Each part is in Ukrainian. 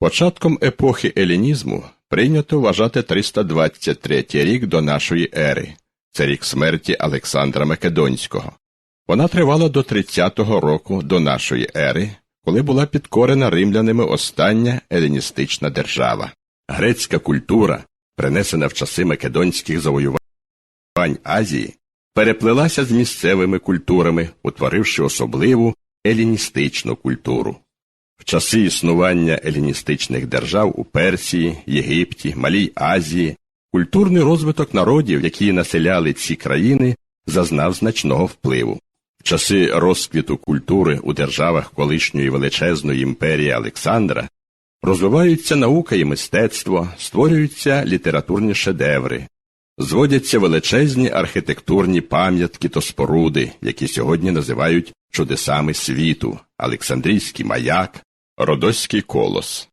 Початком епохи елінізму прийнято вважати 323 рік до нашої ери. Це рік смерті Олександра Македонського. Вона тривала до 30-го року до нашої ери, коли була підкорена римлянами остання еліністична держава. Грецька культура, принесена в часи македонських завоювань Азії, переплелася з місцевими культурами, утворивши особливу еліністичну культуру. В часи існування еліністичних держав у Персії, Єгипті, Малій Азії культурний розвиток народів, які населяли ці країни, зазнав значного впливу. В часи розквіту культури у державах колишньої величезної імперії Олександра розвиваються наука і мистецтво, створюються літературні шедеври, зводяться величезні архітектурні пам'ятки та споруди, які сьогодні називають чудесами світу, Олександрійський маяк, Родоський колос.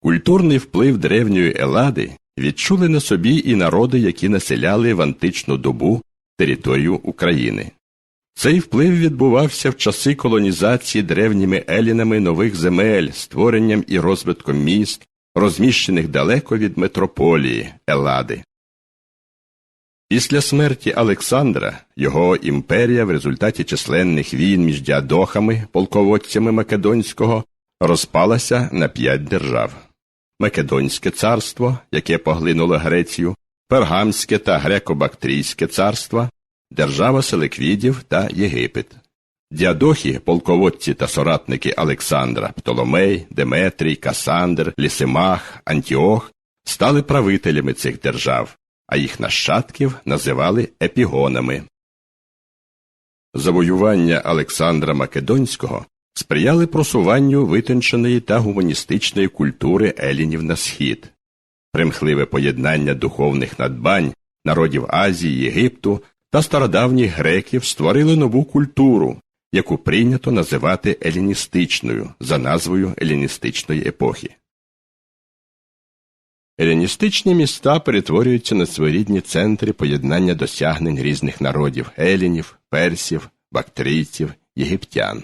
Культурний вплив древньої Елади відчули на собі і народи, які населяли в античну добу територію України. Цей вплив відбувався в часи колонізації древніми елінами нових земель, створенням і розвитком міст, розміщених далеко від метрополії Елади. Після смерті Олександра його імперія в результаті численних війн між діадохами, полководцями Македонського, розпалася на п'ять держав Македонське царство, яке поглинуло Грецію, Пергамське та Греко-Бактрійське царства, держава Селиквідів та Єгипет. Діадохи, полководці та соратники Олександра, Птоломей, Деметрій, Касандр, Лісимах, Антіох стали правителями цих держав а їх нащадків називали епігонами. Завоювання Олександра Македонського сприяли просуванню витонченої та гуманістичної культури елінів на схід, примхливе поєднання духовних надбань народів Азії, Єгипту та стародавніх греків створили нову культуру, яку прийнято називати еліністичною за назвою еліністичної епохи. Еліністичні міста перетворюються на своєрідні центри поєднання досягнень різних народів елінів, персів, бактрійців, єгиптян.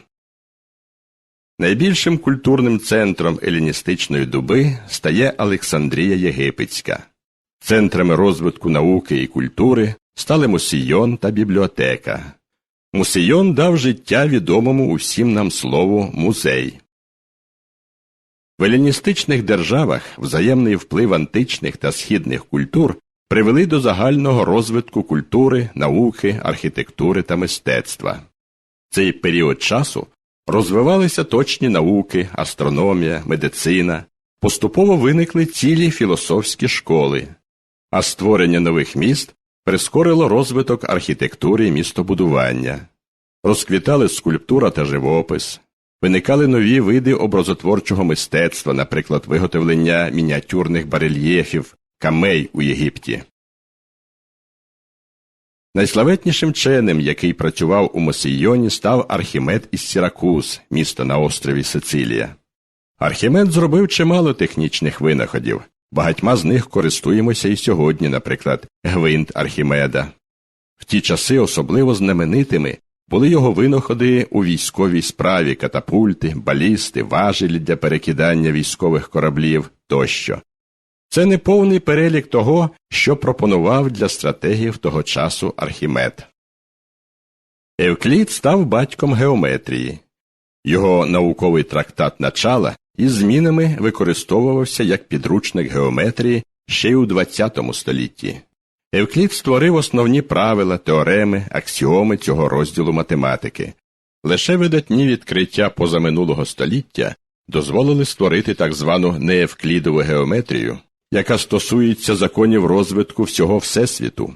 Найбільшим культурним центром еліністичної доби стає Олександрія Єгипетська. Центрами розвитку науки і культури стали Мусійон та бібліотека. Мусійон дав життя відомому усім нам слову музей. В еліністичних державах взаємний вплив античних та східних культур привели до загального розвитку культури, науки, архітектури та мистецтва. Цей період часу розвивалися точні науки, астрономія, медицина, поступово виникли цілі філософські школи, а створення нових міст прискорило розвиток архітектури і містобудування, розквітали скульптура та живопис. Виникали нові види образотворчого мистецтва, наприклад, виготовлення мініатюрних барельєфів, камей у Єгипті. Найславетнішим вченим, який працював у Мосіййоні, став Архімед із Сіракуз, місто на острові Сицилія. Архімед зробив чимало технічних винаходів, багатьма з них користуємося і сьогодні, наприклад, гвинт Архімеда. В ті часи особливо знаменитими були його винаходи у військовій справі катапульти, балісти, важелі для перекидання військових кораблів тощо. Це не повний перелік того, що пропонував для стратегів того часу Архімед. Евклід став батьком геометрії. Його науковий трактат начала із змінами використовувався як підручник геометрії ще й у ХХ столітті. Евклід створив основні правила, теореми, аксіоми цього розділу математики. Лише видатні відкриття позаминулого століття дозволили створити так звану неевклідову геометрію, яка стосується законів розвитку всього Всесвіту.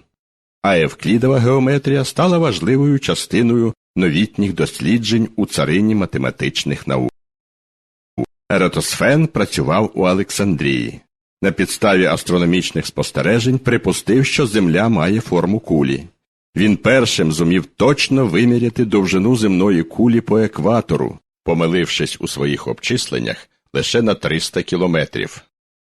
А евклідова геометрія стала важливою частиною новітніх досліджень у царині математичних наук. Ератосфен працював у Олександрії на підставі астрономічних спостережень припустив, що Земля має форму кулі. Він першим зумів точно виміряти довжину земної кулі по екватору, помилившись у своїх обчисленнях лише на 300 кілометрів.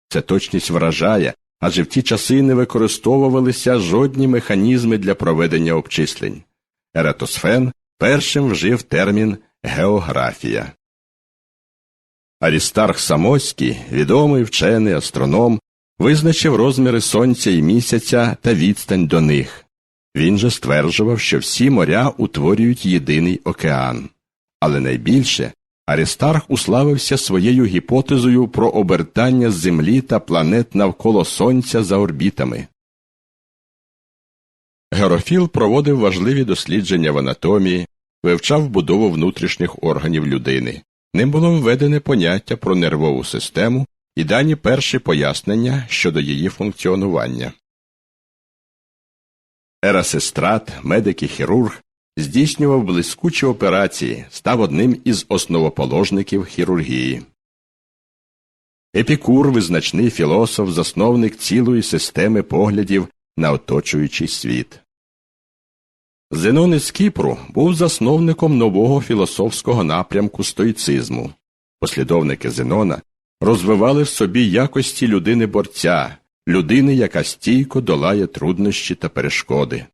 Це точність вражає, адже в ті часи не використовувалися жодні механізми для проведення обчислень. Ератосфен першим вжив термін географія. Арістарх Самоський, відомий вчений астроном, визначив розміри сонця і місяця та відстань до них. Він же стверджував, що всі моря утворюють єдиний океан. Але найбільше Арістарх уславився своєю гіпотезою про обертання Землі та планет навколо Сонця за орбітами. Герофіл проводив важливі дослідження в анатомії, вивчав будову внутрішніх органів людини. Ним було введене поняття про нервову систему і дані перші пояснення щодо її функціонування. Ерасестрат, медик і хірург, здійснював блискучі операції, став одним із основоположників хірургії. Епікур, визначний філософ, засновник цілої системи поглядів на оточуючий світ. Зенон із Кіпру був засновником нового філософського напрямку стоїцизму. Послідовники Зенона розвивали в собі якості людини борця, людини, яка стійко долає труднощі та перешкоди.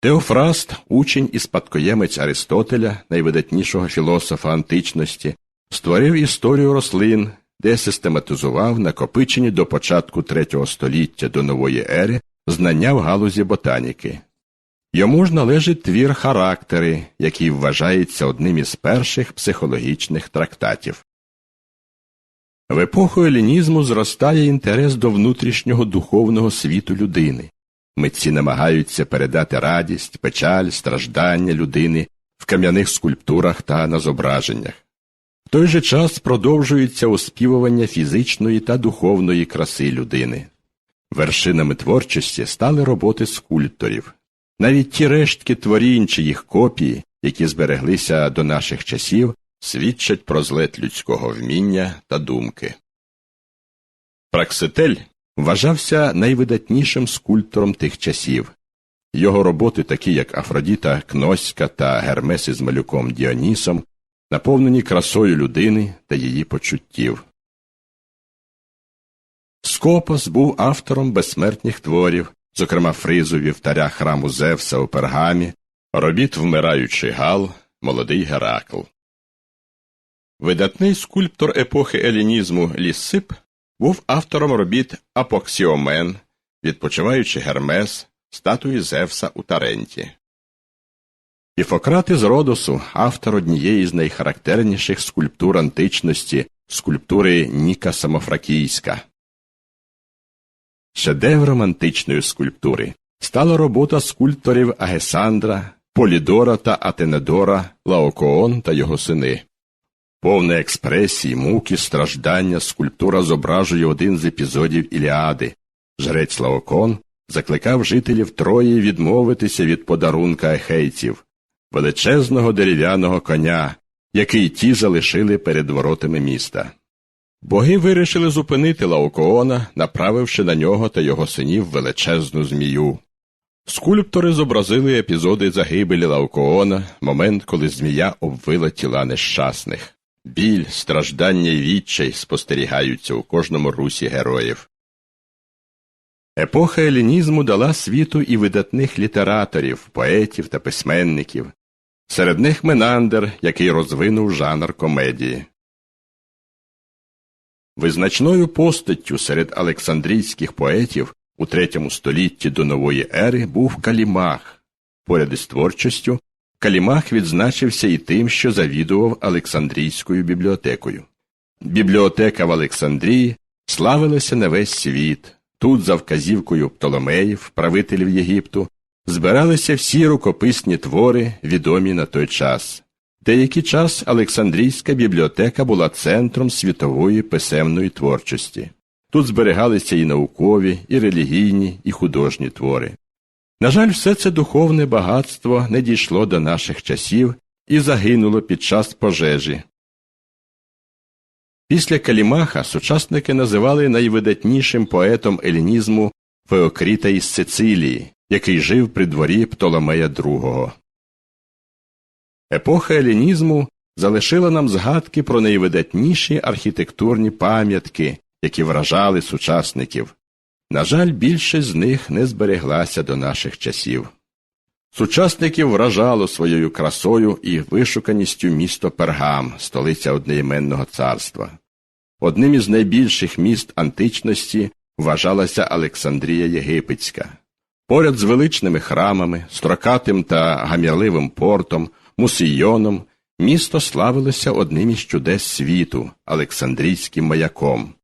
Теофраст, учень і спадкоємець Аристотеля, найвидатнішого філософа античності, створив історію рослин, де систематизував накопичені до початку третього століття до нової ери знання в галузі ботаніки. Йому ж належить твір характери, який вважається одним із перших психологічних трактатів. В епоху елінізму зростає інтерес до внутрішнього духовного світу людини. Митці намагаються передати радість, печаль, страждання людини в кам'яних скульптурах та на зображеннях. В той же час продовжується оспівування фізичної та духовної краси людини. Вершинами творчості стали роботи скульпторів. Навіть ті рештки творінь чи їх копії, які збереглися до наших часів, свідчать про злет людського вміння та думки. Пракситель вважався найвидатнішим скульптором тих часів. Його роботи, такі як Афродіта Кноська та Гермес із малюком Діонісом, наповнені красою людини та її почуттів. Скопос був автором безсмертних творів, зокрема фризу вівтаря храму Зевса у пергамі, робіт вмираючий Гал, молодий Геракл. Видатний скульптор епохи елінізму Ліссип був автором робіт Апоксіомен, відпочиваючи Гермес, статуї Зевса у Таренті. Іфократ із Родосу, автор однієї з найхарактерніших скульптур античності, скульптури Ніка Самофракійська. Шедевром античної скульптури стала робота скульпторів Агесандра, Полідора та Атенедора, Лаокоон та його сини. Повна експресії, муки, страждання, скульптура зображує один з епізодів Іліади. Жрець Лаокон закликав жителів Трої відмовитися від подарунка ехейців, величезного дерев'яного коня, який ті залишили перед воротами міста. Боги вирішили зупинити Лаокоона, направивши на нього та його синів величезну змію. Скульптори зобразили епізоди загибелі Лаокоона, момент, коли змія обвила тіла нещасних. Біль, страждання й відчай спостерігаються у кожному русі героїв. Епоха елінізму дала світу і видатних літераторів, поетів та письменників. Серед них Менандер, який розвинув жанр комедії. Визначною постаттю серед Олександрійських поетів у третьому столітті до нової ери був Калімах. Поряд із творчістю Калімах відзначився і тим, що завідував Олександрійською бібліотекою. Бібліотека в Олександрії славилася на весь світ. Тут, за вказівкою Птоломеїв, правителів Єгипту, збиралися всі рукописні твори, відомі на той час. Деякий час Олександрійська бібліотека була центром світової писемної творчості. Тут зберігалися і наукові, і релігійні, і художні твори. На жаль, все це духовне багатство не дійшло до наших часів і загинуло під час пожежі. Після Калімаха сучасники називали найвидатнішим поетом елінізму Феокріта із Сицилії, який жив при дворі Птоломея II. Епоха елінізму залишила нам згадки про найвидатніші архітектурні пам'ятки, які вражали сучасників. На жаль, більшість з них не збереглася до наших часів. Сучасників вражало своєю красою і вишуканістю місто Пергам, столиця одноіменного царства. Одним із найбільших міст античності вважалася Олександрія Єгипетська. Поряд з величними храмами, строкатим та гамірливим портом, мусійоном, місто славилося одним із чудес світу Олександрійським маяком.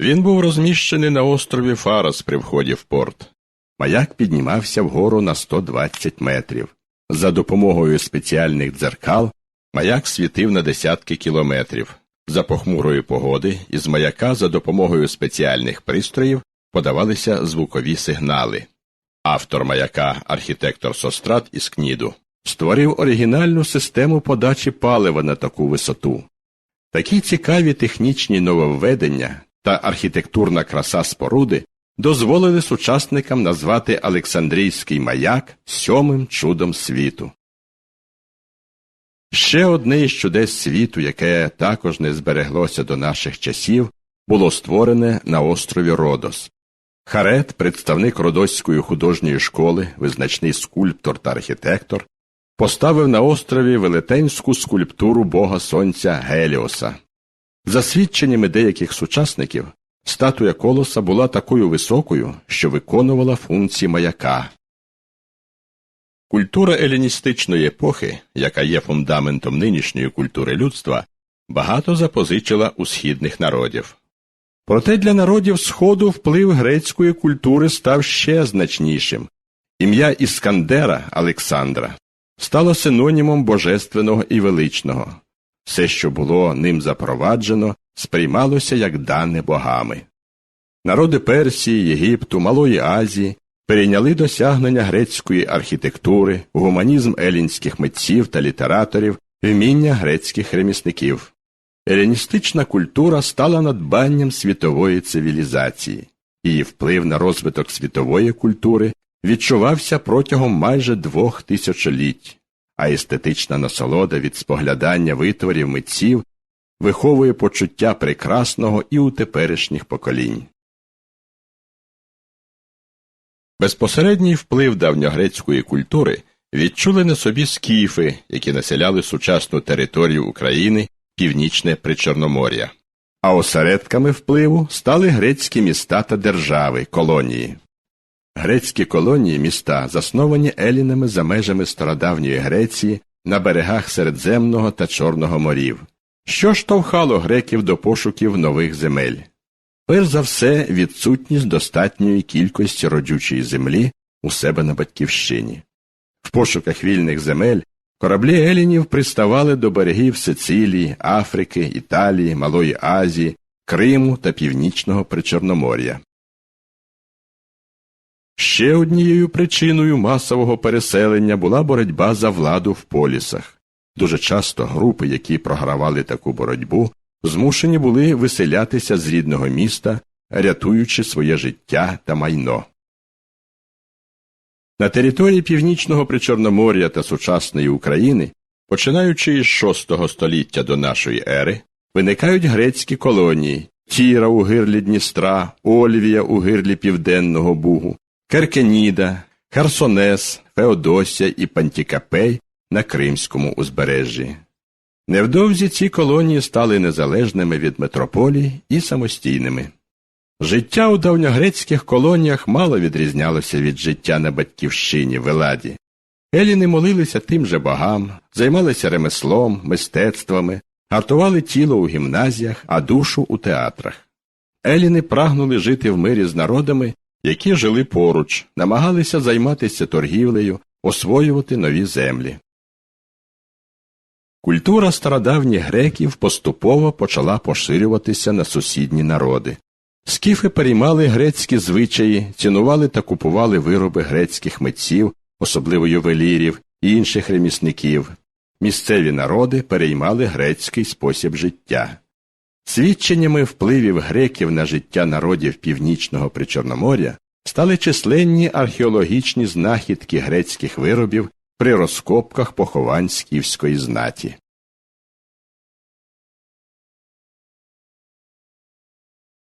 Він був розміщений на острові Фарас при вході в порт. Маяк піднімався вгору на 120 метрів. За допомогою спеціальних дзеркал маяк світив на десятки кілометрів. За похмурої погоди із маяка за допомогою спеціальних пристроїв подавалися звукові сигнали. Автор маяка, архітектор Сострат із Кніду, створив оригінальну систему подачі палива на таку висоту. Такі цікаві технічні нововведення та архітектурна краса споруди дозволили сучасникам назвати Олександрійський маяк сьомим чудом світу. Ще одне із чудес світу, яке також не збереглося до наших часів, було створене на острові Родос. Харет, представник Родоської художньої школи, визначний скульптор та архітектор, поставив на острові велетенську скульптуру бога сонця Геліоса. За свідченнями деяких сучасників, статуя колоса була такою високою, що виконувала функції маяка. Культура еліністичної епохи, яка є фундаментом нинішньої культури людства, багато запозичила у східних народів. Проте для народів Сходу вплив грецької культури став ще значнішим. Ім'я Іскандера Олександра стало синонімом божественного і величного. Все, що було ним запроваджено, сприймалося як дане богами. Народи Персії, Єгипту, Малої Азії перейняли досягнення грецької архітектури, гуманізм елінських митців та літераторів, вміння грецьких ремісників. Еліністична культура стала надбанням світової цивілізації. Її вплив на розвиток світової культури відчувався протягом майже двох тисячоліть, а естетична насолода від споглядання витворів митців виховує почуття прекрасного і у теперішніх поколінь. Безпосередній вплив давньогрецької культури відчули на собі скіфи, які населяли сучасну територію України північне Причорномор'я. А осередками впливу стали грецькі міста та держави, колонії. Грецькі колонії міста засновані елінами за межами стародавньої Греції на берегах Середземного та Чорного морів, що штовхало греків до пошуків нових земель. Перш за все, відсутність достатньої кількості родючої землі у себе на батьківщині. В пошуках вільних земель кораблі елінів приставали до берегів Сицилії, Африки, Італії, Малої Азії, Криму та Північного Причорномор'я. Ще однією причиною масового переселення була боротьба за владу в полісах. Дуже часто групи, які програвали таку боротьбу, змушені були виселятися з рідного міста, рятуючи своє життя та майно. На території північного Причорномор'я та сучасної України, починаючи із VI століття до нашої ери, виникають грецькі колонії Тіра у гирлі Дністра, Ольвія у гирлі Південного Бугу, Керкеніда, Херсонес, Феодосія і Пантікапей на Кримському узбережжі. Невдовзі ці колонії стали незалежними від метрополій і самостійними. Життя у давньогрецьких колоніях мало відрізнялося від життя на батьківщині в Еладі. Еліни молилися тим же богам, займалися ремеслом, мистецтвами, гартували тіло у гімназіях, а душу у театрах. Еліни прагнули жити в мирі з народами, які жили поруч, намагалися займатися торгівлею, освоювати нові землі. Культура стародавніх греків поступово почала поширюватися на сусідні народи. Скіфи переймали грецькі звичаї, цінували та купували вироби грецьких митців, особливо ювелірів і інших ремісників. Місцеві народи переймали грецький спосіб життя. Свідченнями впливів греків на життя народів північного Причорномор'я стали численні археологічні знахідки грецьких виробів при розкопках поховань скіфської знаті.